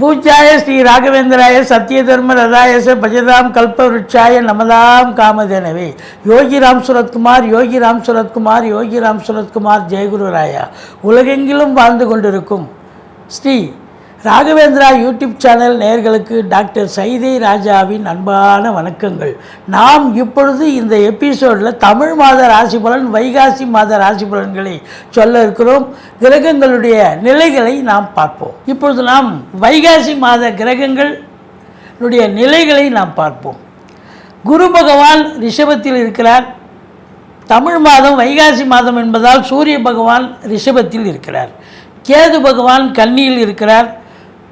பூஜாய ஸ்ரீ ராகவேந்திராய சத்ய தர்ம ரதாயச பஜதாம் கல்பவருட்சாய நமதாம் காமதேனவே. யோகி ராம் சுரத்குமார் யோகிராம் சுரத்குமார் யோகிராம் சுரத்குமார் ஜெயகுரு ராயா. உலகெங்கிலும் வாழ்ந்து கொண்டிருக்கும் ஸ்ரீ ராகவேந்திரா யூடியூப் சேனல் நேர்களுக்கு டாக்டர் சைதை ராஜாவின் அன்பான வணக்கங்கள். நாம் இப்பொழுது இந்த எபிசோடில் தமிழ் மாத ராசி பலன் வைகாசி மாத ராசி பலன்களை சொல்ல இருக்கிறோம். கிரகங்களுடைய நிலைகளை நாம் பார்ப்போம். இப்பொழுது நாம் வைகாசி மாத கிரகங்களுடைய நிலைகளை நாம் பார்ப்போம். குரு பகவான் ரிஷபத்தில் இருக்கிறார். தமிழ் மாதம் வைகாசி மாதம் என்பதால் சூரிய பகவான் ரிஷபத்தில் இருக்கிறார். கேது பகவான் கன்னியில் இருக்கிறார்.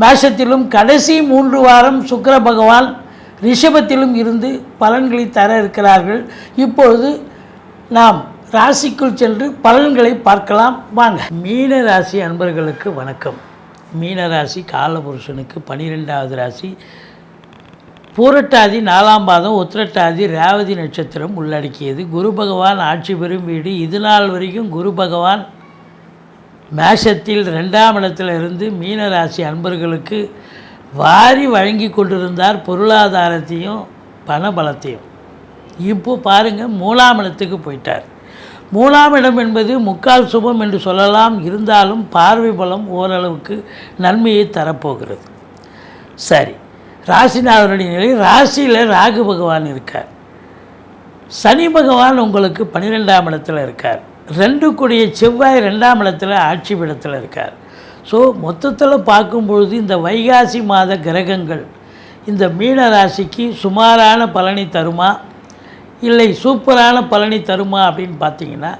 மேஷத்திலும் கடைசி மூன்று வாரம் சுக்கர பகவான் ரிஷபத்திலும் இருந்து பலன்களை தர இருக்கிறார்கள். இப்பொழுது நாம் ராசிக்குள் சென்று பலன்களை பார்க்கலாம். வாங்க. மீன ராசி அன்பர்களுக்கு வணக்கம். மீன ராசி காலபுருஷனுக்கு பனிரெண்டாவது ராசி. பூரட்டாதி நாலாம் பாதம் உத்திரட்டாதி ரேவதி நட்சத்திரம் உள்ளடக்கியது. குரு பகவான் ஆட்சி பெறும் வீடு. இது நாள் வரைக்கும் குரு பகவான் மேஷத்தில் ரெண்டாம் இடத்துல இருந்து மீன ராசி அன்பர்களுக்கு வாரி வழங்கி கொண்டிருந்தார் பொருளாதாரத்தையும் பணபலத்தையும். இப்போ பாருங்கள் மூணாம் இடத்துக்கு போயிட்டார். மூணாம் இடம் என்பது முக்கால் சுபம் என்று சொல்லலாம். இருந்தாலும் பார்வை பலம் ஓரளவுக்கு நன்மையை தரப்போகிறது. சரி ராசிநாதனுடைய நிலை ராசியில் ராகு பகவான் இருக்கார். சனி பகவான் உங்களுக்கு பன்னிரெண்டாம் இடத்தில் இருக்கார். ரெண்டு செவ்வாய் ரெண்டாம் இடத்துல ஆட்சி பீடத்தில் இருக்கார். ஸோ மொத்தத்தில் பார்க்கும்பொழுது இந்த வைகாசி மாத கிரகங்கள் இந்த மீன ராசிக்கு சுமாரான பலனை தருமா? இல்லை சூப்பரான பலனை தருமா அப்படின்னு பார்த்தீங்கன்னா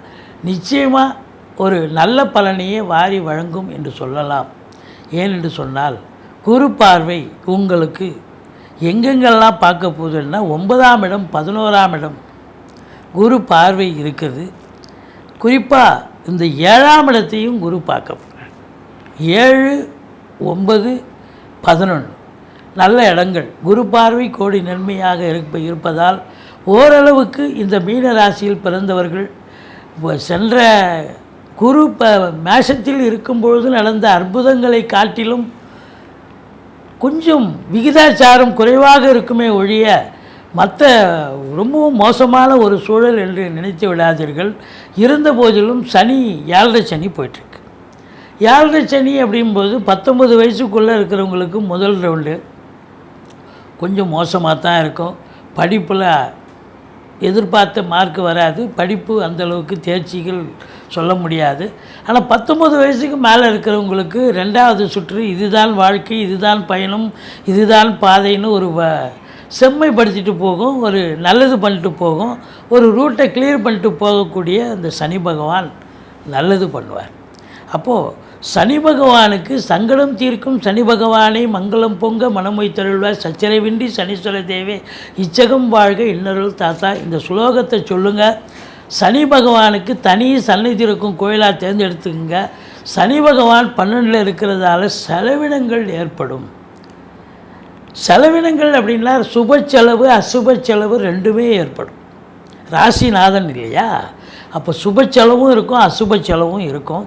நிச்சயமாக ஒரு நல்ல பலனையே வாரி வழங்கும் என்று சொல்லலாம். ஏனென்று சொன்னால் குரு பார்வை உங்களுக்கு எங்கெங்கெல்லாம் பார்க்க போகுதுன்னா ஒன்பதாம் இடம் பதினோராம் இடம் குரு பார்வை இருக்குது. குறிப்பாக இந்த ஏழாம் இடத்தையும் குரு பார்க்க போகிறார் ஏழு ஒன்பது பதினொன்று. நல்ல இடங்கள். குரு பார்வை கோடி நன்மையாக இருப்ப இருப்பதால் ஓரளவுக்கு இந்த மீன ராசியில் பிறந்தவர்கள் வ- சென்ற குரு ப மேஷத்தில் இருக்கும்பொழுது நடந்த அற்புதங்களை காட்டிலும் கொஞ்சம் விகிதாச்சாரம் குறைவாக இருக்குமே ஒழிய மற்ற ரொம்பவும் மோசமான ஒரு சூழல் என்று நினைத்து விடாதீர்கள். இருந்த போதிலும் சனி ஏழரை சனி போயிட்டுருக்கு. ஏழரை சனி அப்படிங்கும்போது பத்தொம்பது வயசுக்குள்ளே இருக்கிறவங்களுக்கு முதல் ரவுண்டு. கொஞ்சம் மோசமாக தான் இருக்கும். படிப்பில் எதிர்பார்த்த மார்க் வராது. படிப்பு அந்தளவுக்கு தேர்ச்சிகள் சொல்ல முடியாது. ஆனால் பத்தொம்பது வயசுக்கு மேலே இருக்கிறவங்களுக்கு ரெண்டாவது சுற்று இதுதான் வாழ்க்கை இதுதான் பயணம் இதுதான் பாதைன்னு ஒரு வ செம்மைப்படுத்திட்டு போகும் ஒரு நல்லது பண்ணிட்டு போகும் ஒரு ரூட்டை கிளியர் பண்ணிட்டு போகக்கூடிய அந்த சனி பகவான் நல்லது பண்ணுவார். அப்போது சனி பகவானுக்கு சங்கடம் தீர்க்கும் சனி பகவானை மங்களம் பொங்க மனமொய் தருள்வார். சச்சரவின்றி சனீஸ்வர தேவே இச்சகம் வாழ்க இன்னருள் தாத்தா இந்த சுலோகத்தை சொல்லுங்கள் சனி பகவானுக்கு தனி சன்னிதி இருக்கும் கோயிலாக தேர்ந்தெடுத்துக்கங்க. சனி பகவான் பன்னெண்டில் இருக்கிறதால செலவினங்கள் ஏற்படும். செலவினங்கள் அப்படின்னா சுப செலவு அசுப செலவு ரெண்டுமே ஏற்படும். ராசிநாதன் இல்லையா? அப்போ சுப செலவும் இருக்கும் அசுப செலவும் இருக்கும்.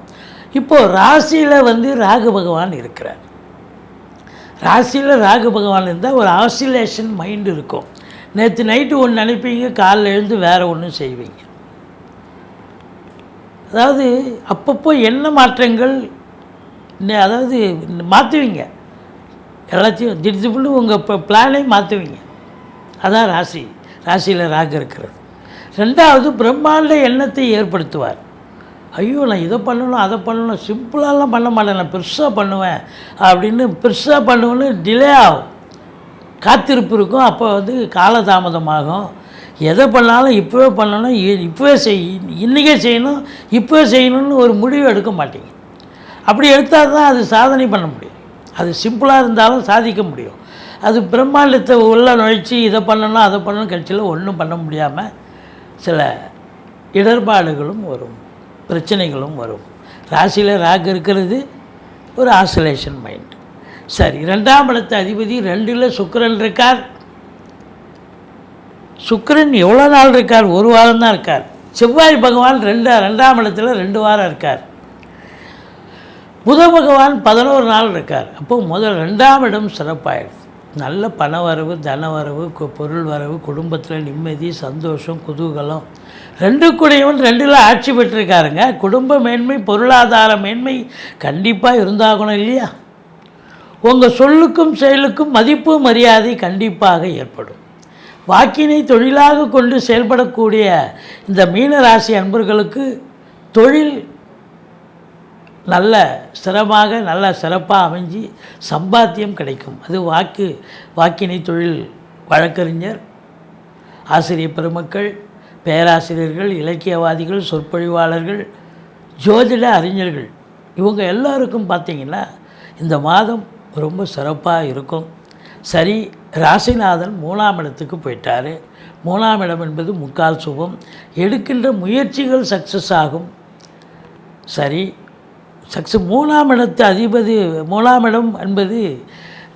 இப்போது ராசியில் வந்து ராகு பகவான் இருக்கிறார். ராசியில் ராகு பகவான் இருந்தால் ஒரு ஆசிலேஷன் மைண்ட் இருக்கும். நேற்று நைட்டு ஒன்று நினைப்பீங்க காலைல எழுந்து வேறு ஒன்று செய்வீங்க. அதாவது அப்பப்போ என்ன மாற்றங்கள் அதாவது மாற்றுவீங்க எல்லாத்தையும் திடீர்னு உங்கள் இப்போ பிளானை மாற்றுவீங்க அதான் ராசி. ராசியில் ராகு இருக்கிறது. ரெண்டாவது பிரம்மாண்ட எண்ணத்தை ஏற்படுத்துவார். ஐயோ நான் இதை பண்ணணும் அதை பண்ணணும் சிம்பிளாலாம் பண்ண மாட்டேன் நான் பெருசாக பண்ணுவேன் அப்படின்னு பெருசாக பண்ணுவேன்னு டிலே ஆகும். காத்திருப்பு இருக்கும் அப்போ வந்து காலதாமதமாகும். எதை பண்ணாலும் இப்போவே பண்ணணும் இ- இப்போவே செய் இன்றைக்கே செய்யணும் இப்போவே செய்யணும்னு ஒரு முடிவு எடுக்க மாட்டீங்க. அப்படி எடுத்தால் தான் அது சாதனை பண்ண முடியும். அது சிம்பிளாக இருந்தாலும் சாதிக்க முடியும். அது பிரம்மாண்டத்தை உள்ளே நுழைச்சி இதை பண்ணணும் அதை பண்ணணும் கட்சியில் ஒன்றும் பண்ண முடியாமல் சில இடர்பாடுகளும் வரும் பிரச்சனைகளும் வரும். ராசியில் ராகு இருக்கிறது ஒரு ஆசோலேஷன் மைண்ட் சரி ரெண்டாம் இடத்த அதிபதி ரெண்டில் சுக்கரன் இருக்கார். சுக்கரன் எவ்வளோ நாள் இருக்கார்? ஒரு வாரம் தான் இருக்கார். செவ்வாய் பகவான் ரெண்டு ரெண்டாம் இடத்துல ரெண்டு வாரம் இருக்கார். புத பகவான் பதினோரு நாள் இருக்கார். அப்போ முதல் ரெண்டாம் இடம் சிறப்பாயிடுது. நல்ல பண வரவு தன வரவு கு- பொருள் வரவு குடும்பத்தில் நிம்மதி சந்தோஷம் குதூகலம். ரெண்டு கூடையும் ரெண்டில் ஆட்சி பெற்றிருக்காருங்க. குடும்ப மேன்மை பொருளாதார மேன்மை கண்டிப்பாக இருந்தாகணும் இல்லையா? உங்கள் சொல்லுக்கும் செயலுக்கும் மதிப்பு மரியாதை கண்டிப்பாக ஏற்படும். வாக்கினை தொழிலாக கொண்டு செயல்படக்கூடிய இந்த மீனராசி அன்பர்களுக்கு தொழில் நல்ல சிரமமாக நல்ல சிறப்பாக அமைஞ்சு சம்பாத்தியம் கிடைக்கும். அது வாக்கு வாக்கினை தொழில் வழக்கறிஞர் ஆசிரியர் பெருமக்கள் பேராசிரியர்கள் இலக்கியவாதிகள் சொற்பொழிவாளர்கள் ஜோதிட அறிஞர்கள் இவங்க எல்லாருக்கும் பார்த்தீங்கன்னா இந்த மாதம் ரொம்ப சிறப்பாக இருக்கும். சரி ராசிநாதன் மூணாம் இடத்துக்கு போயிட்டார். மூணாம் இடம் என்பது முக்கால் சுபம். எடுக்கின்ற முயற்சிகள் சக்ஸஸ் ஆகும். சரி சக்ஸஸ் மூணாம் இடத்து அதிபதி மூணாம் இடம் என்பது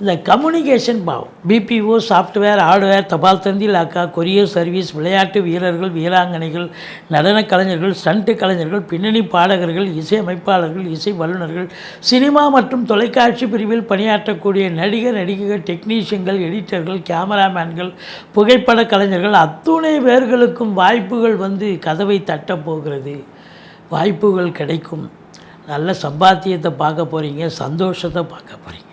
இந்த கம்யூனிகேஷன் பாவம். பிபிஓ சாஃப்ட்வேர் ஹார்ட்வேர் தபால் தந்தி லாக்கா கொரியர் சர்வீஸ் விளையாட்டு வீரர்கள் வீராங்கனைகள் நடனக் கலைஞர்கள் ஸ்டண்ட்டு கலைஞர்கள் பின்னணி பாடகர்கள் இசை அமைப்பாளர்கள் இசை வல்லுநர்கள் சினிமா மற்றும் தொலைக்காட்சி பிரிவில் பணியாற்றக்கூடிய நடிகர் நடிகைகள் டெக்னீஷியன்கள் எடிட்டர்கள் கேமராமேன்கள் புகைப்பட கலைஞர்கள் அத்துணை பேர்களுக்கும் வாய்ப்புகள் வந்து கதவை தட்டப் போகிறது. வாய்ப்புகள் கிடைக்கும். நல்ல சம்பாத்தியத்தை பார்க்க போகிறீங்க சந்தோஷத்தை பார்க்க போகிறீங்க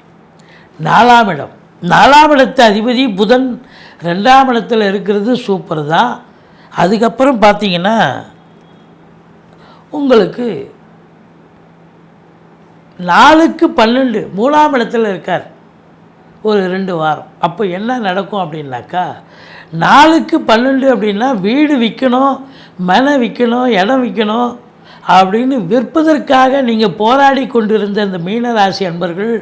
நாலாம் இடம். நாலாம் இடத்து அதிபதி புதன் ரெண்டாம் இடத்துல இருக்கிறது சூப்பர் தான். அதுக்கப்புறம் பார்த்தீங்கன்னா உங்களுக்கு நாலுக்கு பன்னெண்டு மூணாம் இடத்துல இருக்கார். ஒரு ரெண்டு வாரம். அப்போ என்ன நடக்கும் அப்படின்னாக்கா நாலுக்கு பன்னெண்டு அப்படின்னா வீடு விற்கணும் மனை விற்கணும் இடம் விற்கணும் அப்படின்னு விற்பதற்காக நீங்கள் போராடி கொண்டிருந்த இந்த மீனராசி அன்பர்கள்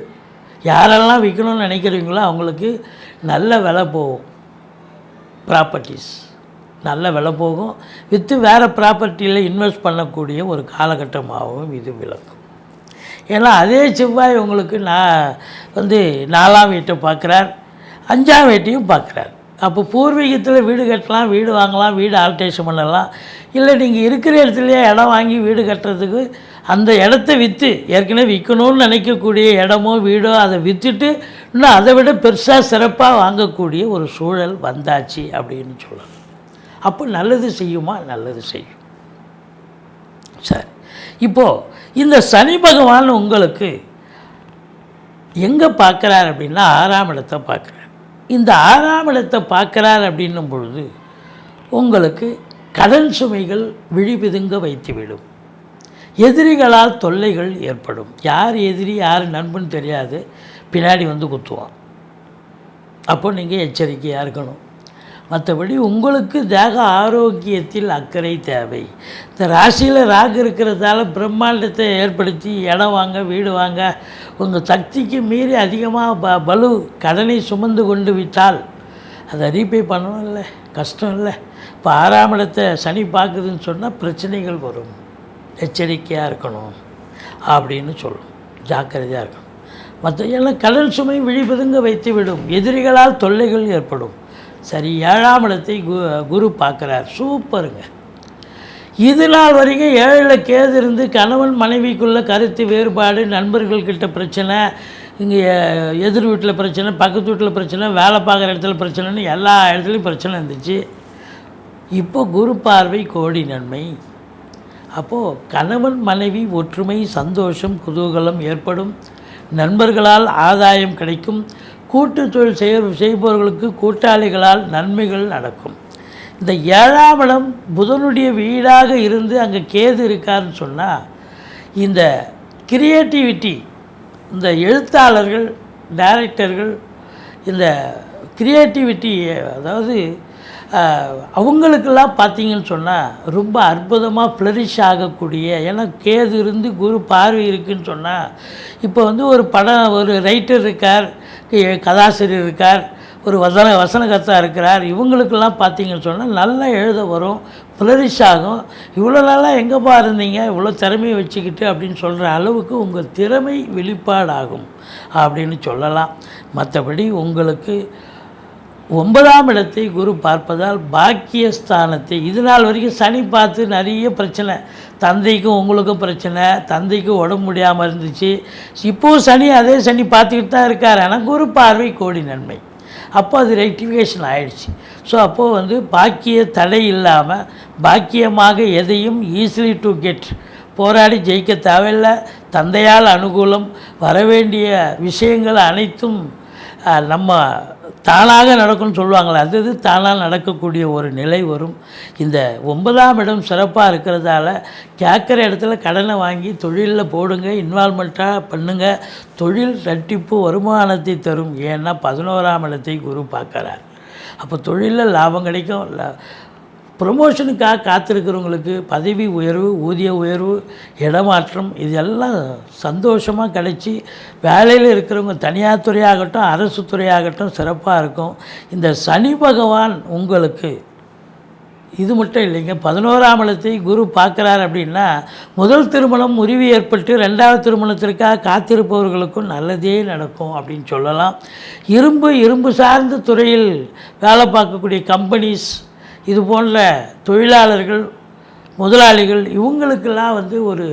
யாரெல்லாம் விற்கணும்னு நினைக்கிறீங்களோ அவங்களுக்கு நல்ல விலை போகும். ப்ராப்பர்ட்டிஸ் நல்ல விலை போகும். விற்று வேறு ப்ராப்பர்ட்டியில் இன்வெஸ்ட் பண்ணக்கூடிய ஒரு காலகட்டமாகவும் இது விளக்கும். ஏன்னா அதே செவ்வாய் உங்களுக்கு நான் வந்து நாலாம் வீட்டை பார்க்குறார். அஞ்சாம் வீட்டையும் பார்க்குறார். அப்போ பூர்வீகத்தில் வீடு கட்டலாம் வீடு வாங்கலாம் வீடு ஆல்ட்ரேஷன் பண்ணலாம். இல்லை நீங்கள் இருக்கிற இடத்துலையே இடம் வாங்கி வீடு கட்டுறதுக்கு அந்த இடத்த விற்று ஏற்கனவே விற்கணும்னு நினைக்கக்கூடிய இடமோ வீடோ அதை விற்றுட்டு இன்னும் அதை விட பெருசாக சிறப்பாக வாங்கக்கூடிய ஒரு சூழல் வந்தாச்சு அப்படின்னு சொல்லலாம் அப்போ நல்லது செய்யுமா? நல்லது செய்யும். சரி. இப்போது இந்த சனி பகவான் உங்களுக்கு எங்கே பார்க்குறார் அப்படின்னா ஆறாம் இடத்தை பார்க்குறார். இந்த ஆறாம் இடத்தை பார்க்குறார் அப்படின்னும் பொழுது உங்களுக்கு கடன் சுமைகள் விழிபிதுங்க வைத்துவிடும். எதிரிகளால் தொல்லைகள் ஏற்படும். யார் எதிரி யார் நண்பன் தெரியாது. பின்னாடி வந்து குத்துவான். அப்போ நீங்கள் எச்சரிக்கையாக இருக்கணும். மற்றபடி உங்களுக்கு தேக ஆரோக்கியத்தில் அக்கறை தேவை. இந்த ராசியில் ராகு இருக்கிறதால பிரம்மாண்டத்தை ஏற்படுத்தி இடம் வாங்க வீடு வாங்க உங்கள் சக்திக்கு மீறி அதிகமாக ப பலு கடனை சுமந்து கொண்டு விட்டால் அதை ரீபே பண்ணணும் இல்லை கஷ்டம் இல்லை. இப்போ ஆறாம் இடத்தை சனி பார்க்குதுன்னு சொன்னால் பிரச்சனைகள் வரும். எச்சரிக்கையாக இருக்கணும் அப்படின்னு சொல்லும். ஜாக்கிரதையாக இருக்கணும். மற்ற எல்லாம் கடல் சுமை விழிபதுங்க வைத்து விடும். எதிரிகளால் தொல்லைகள் ஏற்படும். சரி ஏழாம் இடத்தை கு குரு பார்க்குறார். சூப்பருங்க. இது நாள் வரைக்கும் ஏழில் கேது இருந்து கணவன் மனைவிக்குள்ள கருத்து வேறுபாடு நண்பர்கள்கிட்ட பிரச்சனை இங்கே எதிர் வீட்டில் பிரச்சனை பக்கத்து வீட்டில் பிரச்சனை வேலை பார்க்குற இடத்துல பிரச்சனைன்னு எல்லா இடத்துலையும் பிரச்சனை இருந்துச்சு. இப்போ குரு பார்வை கோடி நன்மை. அப்போது கணவன் மனைவி ஒற்றுமை சந்தோஷம் குதூகலம் ஏற்படும். நண்பர்களால் ஆதாயம் கிடைக்கும். கூட்டு தொழில் செய் செய்பவர்களுக்கு கூட்டாளிகளால் நன்மைகள் நடக்கும். இந்த ஏழாம் இடம் புதனுடைய வீடாக இருந்து அங்கே கேது இருக்காருன்னு சொன்னால் இந்த கிரியேட்டிவிட்டி இந்த எழுத்தாளர்கள் டைரக்டர்கள் இந்த கிரியேட்டிவிட்டி அதாவது அவங்களுக்கெல்லாம் பார்த்தீங்கன்னு சொன்னால் ரொம்ப அற்புதமாக ஃப்ளரிஷ் ஆகக்கூடிய ஏன்னா கேது இருந்து குரு பார்வை இருக்குன்னு சொன்னால் இப்போ வந்து ஒரு படம் ஒரு ரைட்டர் இருக்கார் கதாசிரியர் இருக்கார் ஒரு வசன வசனகர்த்தா இருக்கிறார் இவங்களுக்கெல்லாம் பார்த்தீங்கன்னு சொன்னால் நல்லா எழுத வரும் ஃப்ளரிஷ் ஆகும். இவ்வளோ நாளாக எங்கேப்பா இருந்தீங்க? இவ்வளோ திறமையை வச்சுக்கிட்டு அப்படின்னு சொல்கிற அளவுக்கு உங்கள் திறமை வெளிப்பாடாகும் அப்படின்னு சொல்லலாம். மற்றபடி உங்களுக்கு ஒன்பதாம் இடத்தை குரு பார்ப்பதால் பாக்கியஸ்தானத்தை இது நாள் வரைக்கும் சனி பார்த்து நிறைய பிரச்சனை. தந்தைக்கும் உங்களுக்கும் பிரச்சனை தந்தைக்கும் உடம்பு முடியாமல் இருந்துச்சு. இப்போவும் சனி அதே சனி பார்த்துக்கிட்டு தான் இருக்கார். ஆனால் குரு பார்வை கோடி நன்மை. அப்போ அது ரெக்டிஃபிகேஷன் ஆயிடுச்சு. ஸோ அப்போது வந்து பாக்கிய தடை இல்லாமல் பாக்கியமாக எதையும் ஈஸிலி டு கெட் போராடி ஜெயிக்க தேவையில்லை. தந்தையால் அனுகூலம் வரவேண்டிய விஷயங்கள் அனைத்தும் நம்ம தானாக நடக்கும்னு சொல்லுவாங்களே அது இது தானாக நடக்கக்கூடிய ஒரு நிலை வரும். இந்த ஒன்பதாம் இடம் சிறப்பாக இருக்கிறதால கேட்குற இடத்துல கடனை வாங்கி தொழிலில் போடுங்க இன்வால்மெண்ட்டாக பண்ணுங்கள் தொழில் தட்டிப்பு வருமானத்தை தரும். ஏன்னா பதினோராம் இடத்தை குரு பார்க்குறார். அப்போ தொழிலில் லாபம் கிடைக்கும். ல- ப்ரமோஷனுக்காக காத்திருக்கிறவங்களுக்கு பதவி உயர்வு ஊதிய உயர்வு இடமாற்றம் இதெல்லாம் சந்தோஷமாக கிடைச்சி வேலையில் இருக்கிறவங்க தனியார் துறையாகட்டும் அரசு துறையாகட்டும் சிறப்பாக இருக்கும். இந்த சனி பகவான் உங்களுக்கு இது மட்டும் இல்லைங்க பதினோராம் இடத்தை குரு பார்க்குறார் அப்படின்னா முதல் திருமணம் முறிவு ஏற்பட்டு ரெண்டாவது திருமணத்திற்காக காத்திருப்பவர்களுக்கும் நல்லதே நடக்கும் அப்படின்னு சொல்லலாம். இரும்பு இரும்பு சார்ந்த துறையில் வேலை பார்க்கக்கூடிய கம்பெனிஸ் இது போன்ற தொழிலாளர்கள் முதலாளிகள் இவங்களுக்கெல்லாம் வந்து ஒரு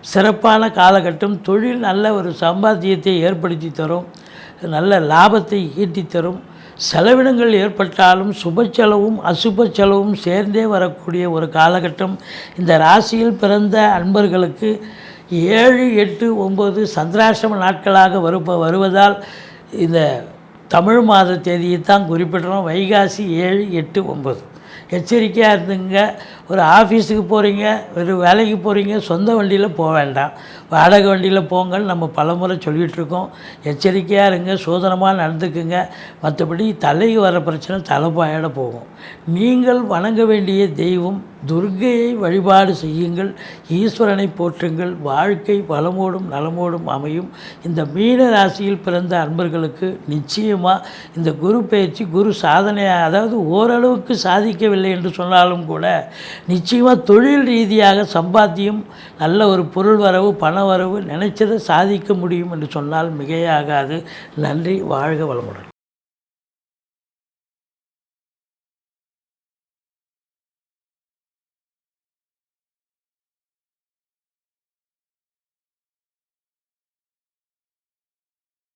சிறப்பான காலகட்டம். தொழில் நல்ல ஒரு சம்பாத்தியத்தை ஏற்படுத்தி தரும் நல்ல லாபத்தை ஈட்டி தரும். செலவினங்கள் ஏற்பட்டாலும் சுப செலவும் அசுப செலவும் சேர்ந்தே வரக்கூடிய ஒரு காலகட்டம். இந்த ராசியில் பிறந்த அன்பர்களுக்கு ஏழு எட்டு ஒம்பது சந்திராசிரம நாட்களாக வருப்ப வருவதால் இந்த தமிழ் மாத தேதியை தான் குறிப்பிடுறோம். வைகாசி ஏழு எட்டு ஒம்பது எச்சரிக்கையாக இருந்துங்க. ஒரு ஆஃபீஸுக்கு போகிறீங்க ஒரு வேலைக்கு போகிறீங்க சொந்த வண்டியில் போக வேண்டாம். வாடகை வண்டியில் போங்கன்னு நம்ம பலமுறை சொல்லிகிட்ருக்கோம் எச்சரிக்கையாக இருங்க சோதனமாக நடந்துக்குங்க. மற்றபடி தலைக்கு வர பிரச்சனை தலைப்பாயோட போகும். நீங்கள் வணங்க வேண்டிய தெய்வம் துர்கையை வழிபாடு செய்யுங்கள். ஈஸ்வரனை போற்றுங்கள். வாழ்க்கை வளமோடும் நலமோடும் அமையும். இந்த மீன ராசியில் பிறந்த அன்பர்களுக்கு நிச்சயமாக இந்த குரு பயிற்சி குரு சாதனையாக அதாவது ஓரளவுக்கு சாதிக்கவில்லை என்று சொன்னாலும் கூட நிச்சயமாக தொழில் ரீதியாக சம்பாத்தியம் நல்ல ஒரு பொருள் வரவு பண வரவு நினைச்சதை சாதிக்க முடியும் என்று சொன்னால் மிகையாகாது. நன்றி வாழ்க வளமுடன்.